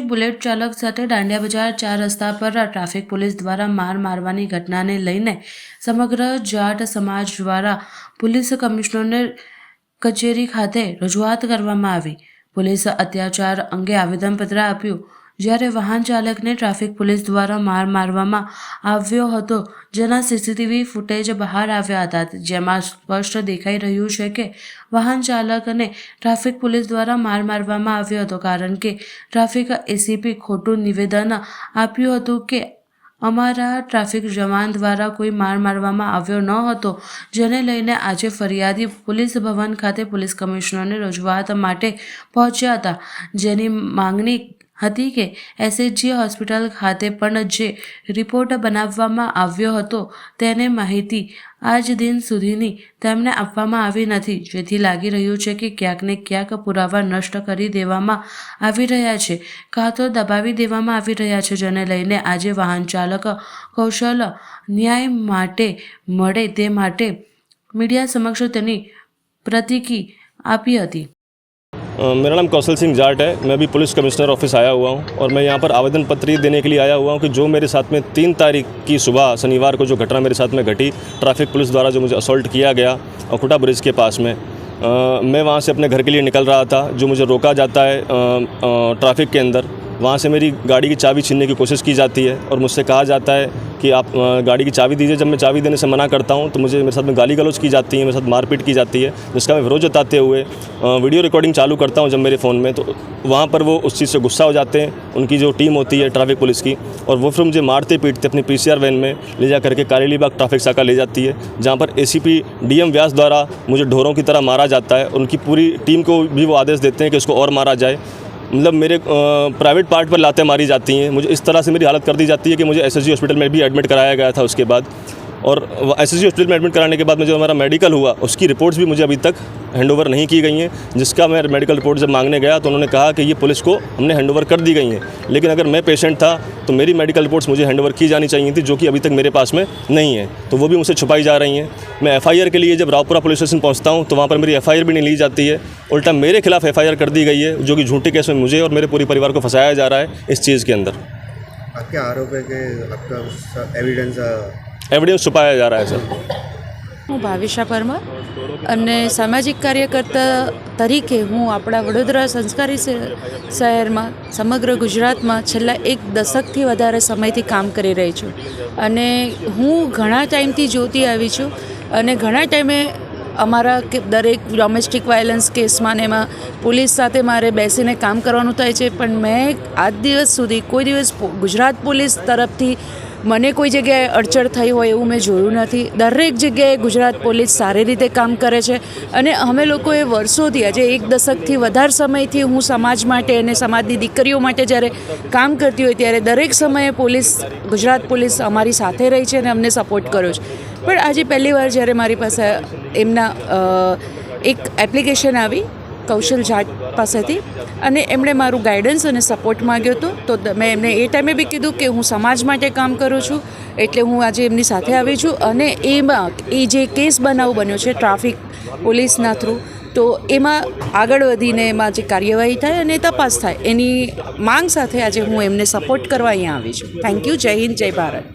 Bullet ચાલક સાથે દાંડિયા બજાર ચાર રસ્તા પર ટ્રાફિક પોલીસ દ્વારા માર મારવાની ઘટનાને લઈને સમગ્ર જાટ સમાજ દ્વારા પોલીસ કમિશનરને કચેરી ખાતે રજૂઆત કરવામાં આવી. પોલીસ અત્યાચાર અંગે આવેદનપત્ર આપ્યું. જ્યારે વાહન ચાલકને ટ્રાફિક પોલીસ દ્વારા માર મારવામાં આવ્યો હતો, જેના સીસીટીવી ફૂટેજ બહાર આવ્યા હતા. જેમાં સ્પષ્ટ દેખાઈ રહ્યું છે કે વાહન ચાલકને ટ્રાફિક પોલીસ દ્વારા માર મારવામાં આવ્યો હતો, કારણ કે ટ્રાફિક એસીપી ખોટું નિવેદન આપ્યું હતું કે અમારા ટ્રાફિક જવાન દ્વારા કોઈ માર મારવામાં આવ્યો ન હતો. જેને લઈને આજે ફરિયાદી પોલીસ ભવન ખાતે પોલીસ કમિશનરને રજૂઆત માટે પહોંચ્યા હતા. જેની માંગણી હતી કે એસએચજી હોસ્પિટલ ખાતે પણ જે રિપોર્ટ બનાવવામાં આવ્યો હતો તેને માહિતી આજ દિન સુધીની તેમને આપવામાં આવી નથી. જેથી લાગી રહ્યું છે કે ક્યાંક ને ક્યાંક પુરાવા નષ્ટ કરી દેવામાં આવી રહ્યા છે કાં તો દબાવી દેવામાં આવી રહ્યા છે, જેને લઈને આજે વાહન ચાલક કૌશલ ન્યાય માટે મળે તે માટે મીડિયા સમક્ષ તેની પ્રતિકી આપી હતી. मेरा नाम कौशल सिंह जाट है। मैं अभी पुलिस कमिश्नर ऑफ़िस आया हुआ हूँ और मैं यहाँ पर आवेदन पत्र ये देने के लिए आया हुआ हूँ कि जो मेरे साथ में तीन तारीख की सुबह शनिवार को जो घटना मेरे साथ में घटी ट्रैफ़िक पुलिस द्वारा जो मुझे असल्ट किया गया अकुटा ब्रिज के पास में। आ, मैं वहाँ से अपने घर के लिए निकल रहा था जो मुझे रोका जाता है ट्रैफ़िक के अंदर। वहाँ से मेरी गाड़ी की चाबी छीनने की कोशिश की जाती है और मुझसे कहा जाता है कि आप गाड़ी की चाबी दीजिए। जब मैं चाबी देने से मना करता हूँ तो मुझे मेरे साथ में गाली गलौज की जाती है, मेरे साथ मारपीट की जाती है, जिसका मैं विरोध जताते हुए वीडियो रिकॉर्डिंग चालू करता हूँ जब मेरे फ़ोन में। तो वहाँ पर वो उस चीज़ से गुस्सा हो जाते हैं। उनकी जो टीम होती है ट्रैफ़िक पुलिस की, और वो फिर मुझे मारते पीटते अपनी पी वैन में ले जा करके कारेली बाग ट्रैफ़िक शाखा ले जाती है, जहाँ पर ए सी पी डी व्यास द्वारा मुझे ढोरों की तरह मारा जाता है। उनकी पूरी टीम को भी वो आदेश देते हैं कि उसको और मारा जाए। मतलब मेरे प्राइवेट पार्ट पर लातें मारी जाती हैं मुझे इस तरह से मेरी हालत कर दी जाती है कि मुझे एसएसजी हॉस्पिटल में भी एडमिट कराया गया था उसके बाद और एसएसजी हॉस्पिटल में एडमिट कराने के बाद में जो हमारा मेडिकल हुआ, उसकी रिपोर्ट्स भी मुझे अभी तक हैंडओवर नहीं की गई हैं। जिसका मैं मेडिकल रिपोर्ट जब मांगने गया तो उन्होंने कहा कि ये पुलिस को हमने हैंडओवर कर दी गई हैं। लेकिन अगर मैं पेशेंट था तो मेरी मेडिकल रिपोर्ट्स मुझे हैंडओवर की जानी चाहिए थी, जो कि अभी तक मेरे पास में नहीं है। तो वो भी मुझसे छुपाई जा रही हैं। मैं एफआईआर के लिए जब रावपुरा पुलिस स्टेशन पहुँचता हूँ तो वहाँ पर मेरी एफआईआर भी नहीं ली जाती है। उल्टा मेरे खिलाफ एफआईआर कर दी गई है, जो कि झूठे केस में मुझे और मेरे पूरे परिवार को फंसाया जा रहा है इस चीज़ के अंदर। आपके आरोप है कि आपका एविडेंस एविडेंस छुपाया जा रहा है सर હું ભાવિશા પરમાર અને સામાજિક કાર્યકર્તા તરીકે હું આપણા વડોદરા સંસ્કારી શ- શહેરમાં સમગ્ર ગુજરાતમાં છેલ્લા એક દશકથી વધારે સમયથી કામ કરી રહી છું અને હું ઘણા ટાઈમથી જોતી આવી છું અને ઘણા ટાઈમે અમારા કે દરેક ડોમેસ્ટિક વાયલન્સ કેસમાં ને એમાં પોલીસ સાથે મારે બેસીને કામ કરવાનું થાય છે પણ મેં આજ દિવસ સુધી કોઈ દિવસ પો- ગુજરાત પોલીસ તરફથી મને કોઈ જગ્યાએ અડચણ થઈ હોય એવું મેં જોયું નથી. દરેક જગ્યાએ ગુજરાત પોલીસ સારી રીતે કામ કરે છે અને અમે લોકોએ વર્ષોથી, આજે એક દશકથી વધારે સમયથી હું સમાજ માટે અને સમાજની દીકરીઓ માટે જ્યારે કામ કરતી હોય ત્યારે દરેક સમયે પોલીસ, ગુજરાત પોલીસ અમારી સાથે રહી છે અને અમને સપોર્ટ કર્યો છે. પણ આજે પહેલી વાર જ્યારે મારી પાસે એમના એક એપ્લિકેશન આવી કૌશલ જાટ પાસેથી અને એમણે મારું ગાઈડન્સ અને સપોર્ટ માગ્યો હતો. તો મેં એમને એ ટાઈમે બી કીધું કે હું સમાજ માટે કામ કરું છું, એટલે હું આજે એમની સાથે આવી છું. અને એમાં એ જે કેસ બનાવ બન્યો છે ટ્રાફિક પોલીસના થ્રુ તો એમાં આગળ વધીને એમાં જે કાર્યવાહી થાય અને તપાસ થાય, એની માંગ સાથે આજે હું એમને સપોર્ટ કરવા અહીંયા આવી છું. થેન્ક યુ જય હિન્દ, જય ભારત.